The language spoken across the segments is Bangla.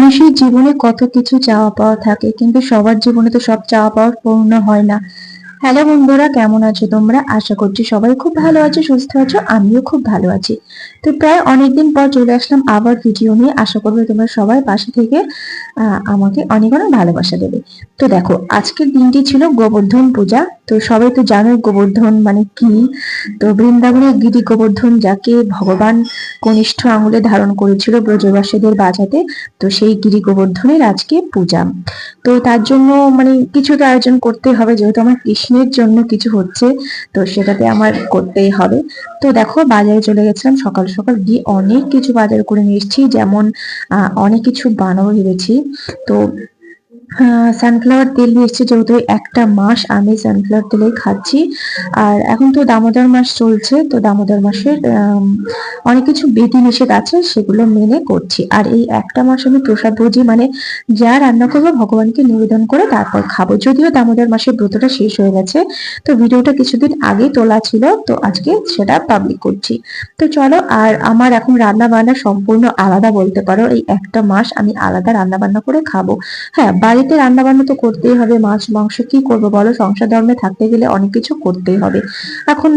মানুষের জীবনে কত কিছু চাওয়া পাওয়া থাকে, কিন্তু সবার জীবনে তো সব চাওয়া পাওয়া পূর্ণ হয় না। হ্যালো বন্ধুরা, কেমন আছো তোমরা? আশা করছি সবাই খুব ভালো আছো, সুস্থ আছো, আমিও খুব ভালো আছি। তো প্রায় অনেকদিন পর চলে আসলাম আবার ভিডিও নিয়ে। আশা করব তোমরা সবাই পাশে থেকে আমাকে অনেক অনেক ভালোবাসা দেবে। তো দেখো, আজকের দিনটি ছিল গোবর্ধন পূজা। তো সবাই তো জানোই গোবর্ধন মানে কি। তো বৃন্দাবনের গিরি গোবর্ধন যাকে ভগবান কনিষ্ঠ আঙুলে ধারণ করেছিল ব্রজবাসীদের বাজাতে, তো সেই গিরি গোবর্ধনের আজকে পূজা। তো তার জন্য মানে কিছু তো আয়োজন করতে হবে, যেহেতু আমার কৃষ্ণের জন্য কিছু হচ্ছে, তো সেটাতে আমার করতেই হবে। তো দেখো, বাজারে চলে গেছিলাম, সকাল সকাল গিয়ে অনেক কিছু বাজার করে নিয়ে এসেছি, যেমন অনেক কিছু বানাবো ভেবেছি তো সানফ্লাওয়ার তেল নিয়ে যেহেতু একটা মাস আমি সানফ্লাওয়ার তেলেই খাচ্ছি। আর এখন তো দামোদর মাস চলছে, তো দামোদর মাসের অনেক কিছু বিধি নিষেধ আছে, সেগুলো মেনে করছি। আর এই একটা মাস আমি প্রসাদ ভোজি মানে যা রান্না করব ভগবানকে নিবেদন করে তারপর খাব। যদিও দামোদর মাসের ব্রতটা শেষ হয়ে গেছে, তো ভিডিওটা কিছুদিন আগে তোলা ছিল, তো আজকে সেটা পাবলিক করছি। তো চলো, আর আমার এখন রান্না বান্না সম্পূর্ণ আলাদা বলতে পারো, এই একটা মাস আমি আলাদা রান্না বান্না করে খাব। হ্যাঁ বাড়িতে রান্না বান্না তো করতেই হবে, মাছ, মাংস কি করব বলো? সংসার ধর্মে থাকতে গেলে অনেক কিছু করতেই হবে। এখন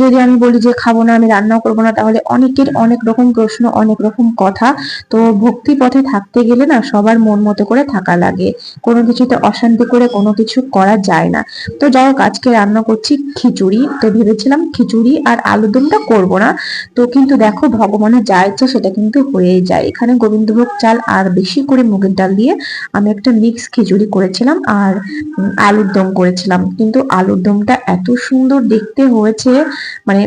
যদি আমি বলি যে খাব না, আমি রান্না করব না, তাহলে অনেকের অনেক রকম প্রশ্ন, অনেক রকম কথা। তো ভক্তি পথে থাকতে গেলে না সবার মন মতো করে থাকা লাগে। কোনো কিছুতে অশান্তি করে কোনো কিছু করা যায় না। তো যাই হোক, আজকে রান্না করছি খিচুড়ি। তো ভেবেছিলাম খিচুড়ি আর আলুদমটা করব না। তো কিন্তু দেখো, ভগবানের যা ইচ্ছা সেটা কিন্তু হয়েই যায়। এখানে গোবিন্দভোগ চাল আর বেশি করে মুগের ডাল দিয়ে আমি একটা মিক্স খিচুড়ি করেছিলাম আর আলুর দম করেছিলাম। কিন্তু আলুর দমটা এত সুন্দর দেখতে হয়েছে মানে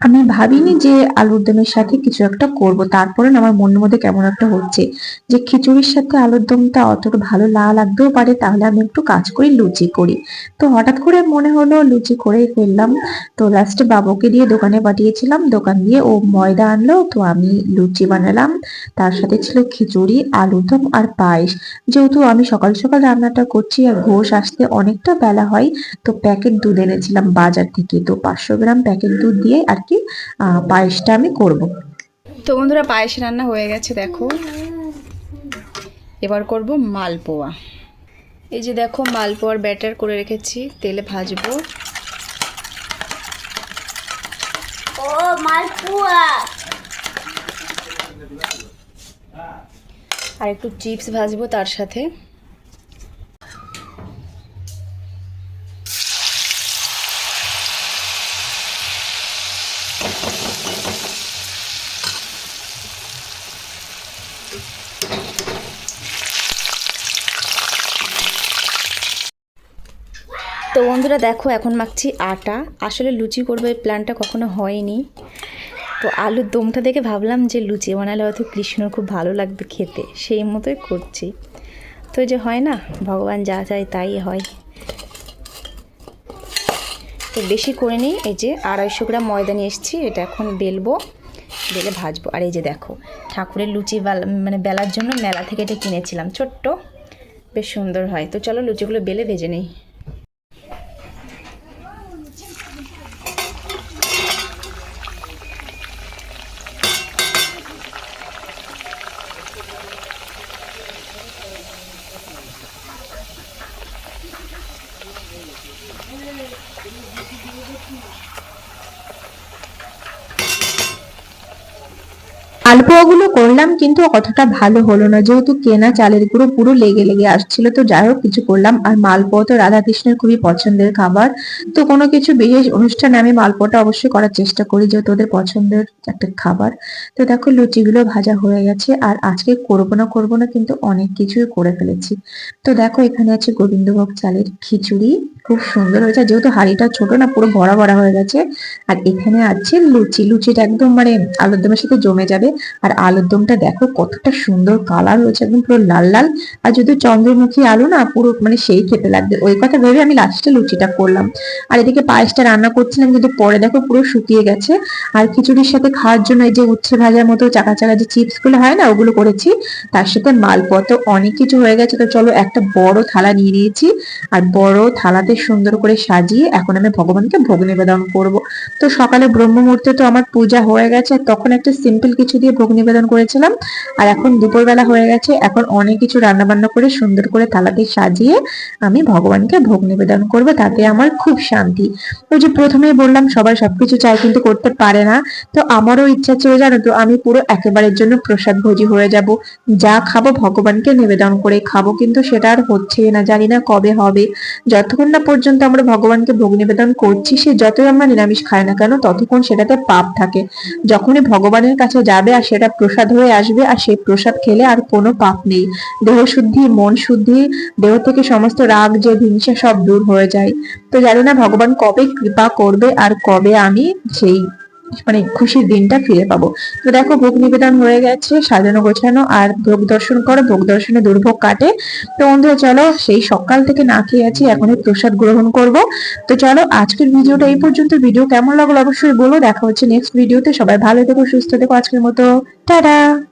আমি ভাবিনি যে আলুর দমের সাথে কিছু একটা করব। তারপরে আমার মনের মধ্যে কেমন একটা হচ্ছে যে খিচুড়ির সাথে আলুর দমটা অতটা ভালো না লাগতেও পারে, তাহলে আমি একটু কাজ করি, লুচি করি। তো হঠাৎ করে মনে হলো লুচি করেই ফেললাম। তো লাস্টে বাবুকে দিয়ে দোকানে পাঠিয়েছিলাম। দোকান দিয়ে ও ময়দা আনলো, তো আমি লুচি বানালাম। তার সাথে ছিল খিচুড়ি আলুর দম আর পায়েস। যেহেতু আমি সকাল সকাল রান্নাটা করছি আর ঘোষ আসতে অনেকটা বেলা হয়, তো প্যাকেট দুধ এনেছিলাম বাজার থেকে। তো পাঁচশো গ্রাম প্যাকেট দুধ দিয়ে আর কি পায়েসটা আমি করব। তো বন্ধুরা পায়েস রান্না হয়ে গেছে দেখো। এবার করব মালপোয়া। এই যে দেখো মালপোয়ার ব্যাটার করে রেখেছি তেলে ভাজবো। ও মালপুয়া! আর একটু চিপস ভাজবো তার সাথে। তো বন্ধুরা দেখো, এখন মাখছি আটা। আসলে লুচি করবে এই প্ল্যানটা কখনো হয়নি। তো আলুর দমটা দেখে ভাবলাম যে লুচি বানালে হয়তো কৃষ্ণর খুব ভালো লাগবে খেতে। সেই মতোই করছি। তো যে হয় না, ভগবান যা চায় তাই হয়। তো বেশি করে নিই, এই যে আড়াইশো গ্রাম ময়দা নিয়ে এসেছি, এটা এখন বেলবো, বেলে ভাজবো। আর এই যে দেখো, ঠাকুরের লুচি মানে বেলার জন্য মেলা থেকে এটা কিনেছিলাম, ছোট্ট। বেশ সুন্দর হয়। তো চলো লুচিগুলো বেলে ভেজে নিই। আলপোয়াগুলো করলাম, কিন্তু অতটা ভালো হলো না। যেহেতু কেনা চালের গুঁড়ো পুরো লেগে লেগে আসছিল, তো যাই হোক কিছু করলাম। আর মালপোয়া তো রাধাকৃষ্ণের খুবই পছন্দের খাবার। তো কোনো কিছু বিশেষ অনুষ্ঠানে আমি মালপোয়াটা অবশ্যই করার চেষ্টা করি, যেহেতু ওদের পছন্দের একটা খাবার। তো দেখো, লুচিগুলো ভাজা হয়ে গেছে। আর আজকে করব না করব না কিন্তু অনেক কিছুই করে ফেলেছি। তো দেখো, এখানে আছে গোবিন্দভোগ চালের খিচুড়ি। খুব সুন্দর হয়েছে। যেহেতু হাঁড়িটা ছোট না, পুরো ভরা ভরা হয়ে গেছে। আর এখানে আছে লুচি। লুচিটা একদম মানে আলুর দমের সাথে জমে যাবে। আর আলুর দমটা দেখো কতটা সুন্দর কালার হয়েছে, একদম পুরো লাল লাল। আর যদি চন্দ্রমুখী আলু না, পুরো মানে সেই খেতে লাগবে। ওই কথা ভেবে আমি লাস্টে লুচিটা করলাম। আর এদিকে পায়েসটা রান্না করছিলাম, কিন্তু পরে দেখো পুরো শুকিয়ে গেছে। আর খিচুড়ির সাথে খাওয়ার জন্য এই যে উচ্ছে ভাজার মতো চাকা চাকা যে চিপসগুলো হয় না, ওগুলো করেছি। তার সাথে মালপোয়া তো অনেক কিছু হয়ে গেছে। তো চলো একটা বড় থালা নিয়ে নিয়েছি। আর বড় থালাতে সুন্দর করে সাজিয়ে এখন আমি ভগবানকে ভোগ নিবেদন করব। তো সকালে ব্রহ্ম মুহূর্তে তো আমার পূজা হয়ে গেছে। তখন একটা সিম্পল কিছু দিয়ে ভোগ নিবেদন করেছিলাম। আর এখন দুপুরবেলা হয়ে গেছে, এখন অনেক কিছু রান্না বান্না করে সুন্দর করে থালাতে সাজিয়ে আমি ভগবানকে ভোগ নিবেদন করব, তাতে আমার খুব শান্তি। ওই যে প্রথমেই বললাম, সবাই সবকিছু চাই কিন্তু করতে পারে না। তো আমারও ইচ্ছা ছিল জানো তো, আমি পুরো একেবারের জন্য প্রসাদ ভোজি হয়ে যাব। যা খাব ভগবানকে নিবেদন করে খাব, কিন্তু সেটা আর হচ্ছে না, জানি না কবে হবে। যতক্ষণ না পর্যন্ত আমরা ভগবানকে ভোগ নিবেদন করছি, সে যতই আমরা নিরামিষ খাই না কেন, ততক্ষণ সেটাতে পাপ থাকে। যখনই ভগবানের কাছে যাবে আর সেটা প্রসাদ হয়ে আসবে, আর সেই প্রসাদ খেলে আর কোনো পাপ নেই। দেহ শুদ্ধি, মন শুদ্ধি, দেহ থেকে সমস্ত রাগ, যে হিংসা সব দূর হয়ে যায়। তো জানি না ভগবান কবে কৃপা করবে আর কবে আমি সেই মানে খুশির দিনটা ফিরে পাবো। তো দেখো, ভোগ নিবেদন হয়ে গেছে, সাজানো গোছানো আর ভোগ দর্শন করো, ভোগ দর্শনে দুর্ভোগ কাটে। তো বন্ধুরা, চলো সেই সকাল থেকে না খেয়ে আছি এখন প্রসাদ গ্রহণ করব। তো চলো, আজকের ভিডিওটা এই পর্যন্ত। ভিডিও কেমন লাগল অবশ্যই বলো, দেখা হচ্ছে নেক্সট ভিডিওতে সবাই ভালো থেকো, সুস্থ থেকো, আজকের মতো। টাটা!